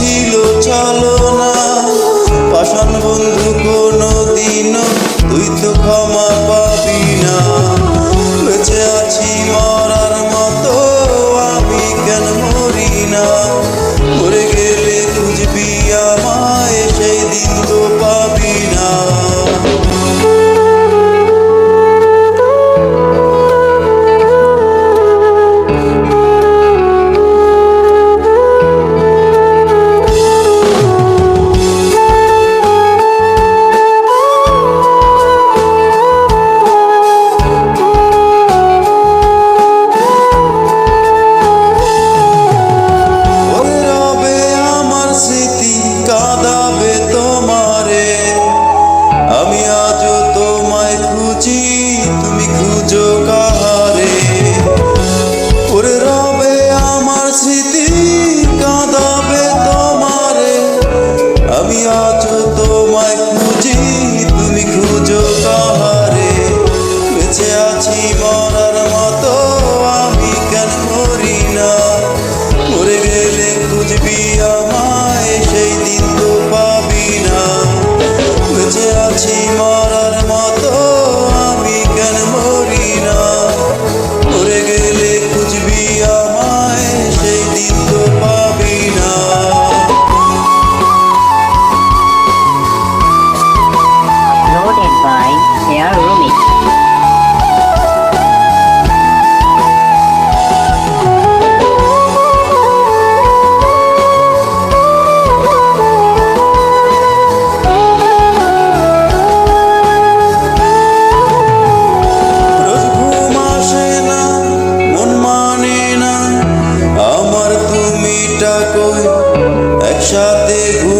ছিল চলো না। পাষাণ বন্ধু কোনো দিন তুই তো ক্ষমা পাবি না। কাহারে রবে আমার স্মৃতি তোমারে। আমি তুমি আছি মরার মতো মরি না? মরে গেলে আমায়, সেই দিন তো পাবি না। বেঁচে আছি মরার by Air Remix. রোজ